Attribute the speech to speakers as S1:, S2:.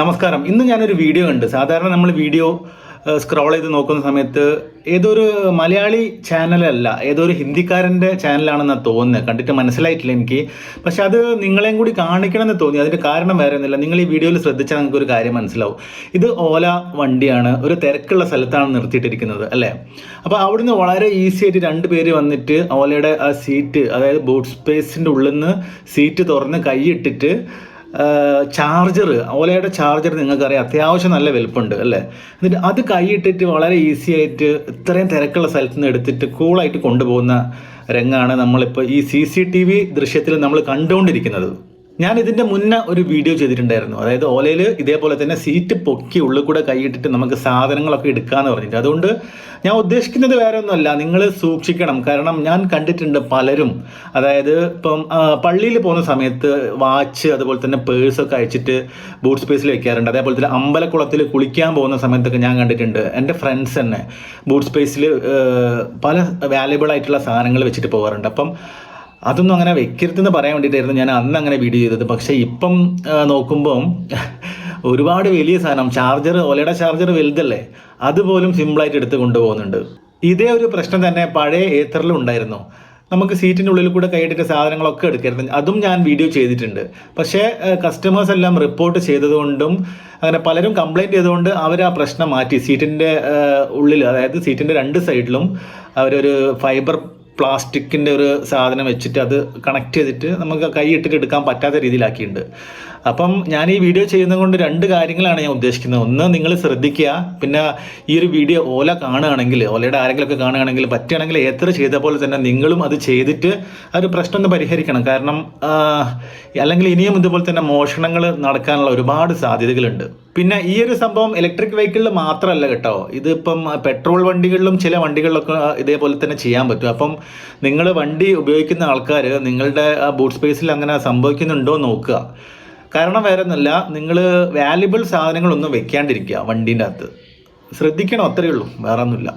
S1: നമസ്കാരം. ഇന്ന് ഞാനൊരു വീഡിയോ ഉണ്ട് സാധാരണ നമ്മൾ വീഡിയോ സ്ക്രോൾ ചെയ്ത് നോക്കുന്ന സമയത്ത് ഏതൊരു മലയാളി ചാനലല്ല ഏതൊരു ഹിന്ദിക്കാരന്റെ ചാനലാണെന്നാണ് തോന്നുന്നത് കണ്ടിട്ട് മനസ്സിലായിട്ടില്ല എനിക്ക്. പക്ഷെ അത് നിങ്ങളെയും കൂടി കാണിക്കണമെന്ന് തോന്നി. അതിന്റെ കാരണം വേറെ ഒന്നുമില്ല. നിങ്ങൾ ഈ വീഡിയോയിൽ ശ്രദ്ധിച്ചാൽ നിങ്ങൾക്ക് ഒരു കാര്യം മനസ്സിലാവും. ഇത് ഓല വണ്ടിയാണ്. ഒരു തിരക്കുള്ള സ്ഥലത്താണ് നിർത്തിയിട്ടിരിക്കുന്നത് അല്ലേ? അപ്പോൾ അവിടുന്ന് വളരെ ഈസി ആയിട്ട് രണ്ട് പേര് വന്നിട്ട് ഓലയുടെ ആ സീറ്റ് അതായത് ബോട്ട് സ്പേസിന്റെ ഉള്ളിൽ നിന്ന് സീറ്റ് തുറന്ന് കൈയിട്ടിട്ട് ചാർജർ ഓലയുടെ ചാർജർ നിങ്ങൾക്കറിയാം അത്യാവശ്യം നല്ല വലുപ്പമുണ്ട് അല്ലേ? എന്നിട്ട് അത് കൈയിട്ടിട്ട് വളരെ ഈസി ആയിട്ട് ഇത്രയും തിരക്കുള്ള സ്ഥലത്ത് നിന്ന് എടുത്തിട്ട് കൂളായിട്ട് കൊണ്ടുപോകുന്ന രംഗമാണ് നമ്മളിപ്പോൾ ഈ സി സി ടി വി ദൃശ്യത്തിൽ നമ്മൾ കണ്ടുകൊണ്ടിരിക്കുന്നത്. ഞാൻ ഇതിന്റെ മുന്നേ ഒരു വീഡിയോ ചെയ്തിട്ടുണ്ടായിരുന്നു. അതായത് ഓലയിൽ ഇതേപോലെ തന്നെ സീറ്റ് പൊക്കി ഉള്ളിൽ കൂടെ കൈയിട്ടിട്ട് നമുക്ക് സാധനങ്ങളൊക്കെ എടുക്കാമെന്ന് പറഞ്ഞിട്ട്. അതുകൊണ്ട് ഞാൻ ഉദ്ദേശിക്കുന്നത് വേറെ ഒന്നുമല്ല നിങ്ങൾ സൂക്ഷിക്കണം. കാരണം ഞാൻ കണ്ടിട്ടുണ്ട് പലരും. അതായത് ഇപ്പം പള്ളിയിൽ പോകുന്ന സമയത്ത് വാച്ച് അതുപോലെ തന്നെ പേഴ്സൊക്കെ അയച്ചിട്ട് ബൂട്ട് സ്പേസിൽ വെക്കാറുണ്ട്. അതേപോലെ തന്നെ അമ്പലക്കുളത്തിൽ കുളിക്കാൻ പോകുന്ന സമയത്തൊക്കെ ഞാൻ കണ്ടിട്ടുണ്ട്. എന്റെ ഫ്രണ്ട്സ് തന്നെ ബൂട്ട് സ്പേസിൽ പല വാല്യബിൾ ആയിട്ടുള്ള സാധനങ്ങൾ വെച്ചിട്ട് പോകാറുണ്ട്. അപ്പം അതൊന്നും അങ്ങനെ വെക്കരുതെന്ന് പറയാൻ വേണ്ടിയിട്ടായിരുന്നു ഞാൻ അന്ന് അങ്ങനെ വീഡിയോ ചെയ്തത്. പക്ഷേ ഇപ്പം നോക്കുമ്പം ഒരുപാട് വലിയ സാധനം ചാർജർ ഓലയുടെ ചാർജർ വലുതല്ലേ? അതുപോലും സിമ്പിളായിട്ട് എടുത്ത് കൊണ്ടുപോകുന്നുണ്ട്. ഇതേ ഒരു പ്രശ്നം തന്നെ പഴയ ഏത്തറിലും ഉണ്ടായിരുന്നു. നമുക്ക് സീറ്റിന്റെ ഉള്ളിൽ കൂടെ കൈയിട്ടിട്ട് സാധനങ്ങളൊക്കെ എടുക്കരുത് അതും ഞാൻ വീഡിയോ ചെയ്തിട്ടുണ്ട്. പക്ഷേ കസ്റ്റമേഴ്സ് എല്ലാം റിപ്പോർട്ട് ചെയ്തതുകൊണ്ടും അങ്ങനെ പലരും കംപ്ലൈന്റ് ചെയ്തുകൊണ്ട് അവർ ആ പ്രശ്നം മാറ്റി. സീറ്റിന്റെ ഉള്ളിൽ അതായത് സീറ്റിന്റെ രണ്ട് സൈഡിലും അവരൊരു ഫൈബർ പ്ലാസ്റ്റിക്കിന്റെ ഒരു സാധനം വെച്ചിട്ട് അത് കണക്ട് ചെയ്തിട്ട് നമുക്ക് കൈ ഇട്ടിട്ട് എടുക്കാൻ പറ്റാത്ത രീതിയിലാക്കിയിട്ടുണ്ട്. അപ്പം ഞാൻ ഈ വീഡിയോ ചെയ്യുന്നത് കൊണ്ട് രണ്ട് കാര്യങ്ങളാണ് ഞാൻ ഉദ്ദേശിക്കുന്നത്. ഒന്ന് നിങ്ങൾ ശ്രദ്ധിക്കുക. പിന്നെ ഈ ഒരു വീഡിയോ ഓല കാണുകയാണെങ്കിൽ ഓലയുടെ ആരെങ്കിലുമൊക്കെ കാണുകയാണെങ്കിൽ പറ്റുകയാണെങ്കിൽ എത്ര ചെയ്ത പോലെ തന്നെ നിങ്ങളും അത് ചെയ്തിട്ട് ആ ഒരു പ്രശ്നം ഒന്ന് പരിഹരിക്കണം. കാരണം അല്ലെങ്കിൽ ഇനിയും ഇതുപോലെ തന്നെ മോഷണങ്ങൾ നടക്കാനുള്ള ഒരുപാട് സാധ്യതകളുണ്ട്. പിന്നെ ഈ ഒരു സംഭവം ഇലക്ട്രിക് വെഹിക്കിളിൽ മാത്രമല്ല കേട്ടോ. ഇതിപ്പം പെട്രോൾ വണ്ടികളിലും ചില വണ്ടികളിലൊക്കെ ഇതേപോലെ തന്നെ ചെയ്യാൻ പറ്റും. അപ്പം നിങ്ങൾ വണ്ടി ഉപയോഗിക്കുന്ന ആൾക്കാർ നിങ്ങളുടെ ആ ബൂട്ട് സ്പേസിൽ അങ്ങനെ സംഭവിക്കുന്നുണ്ടോ നോക്കുക. കാരണം വേറെ ഒന്നല്ല നിങ്ങൾ വാല്യുബിൾ സാധനങ്ങളൊന്നും വെക്കാണ്ടിരിക്കുക വണ്ടീന്റെ അകത്ത്. ശ്രദ്ധിക്കണം അത്രയേ ഉള്ളൂ. വേറെ ഒന്നുമില്ല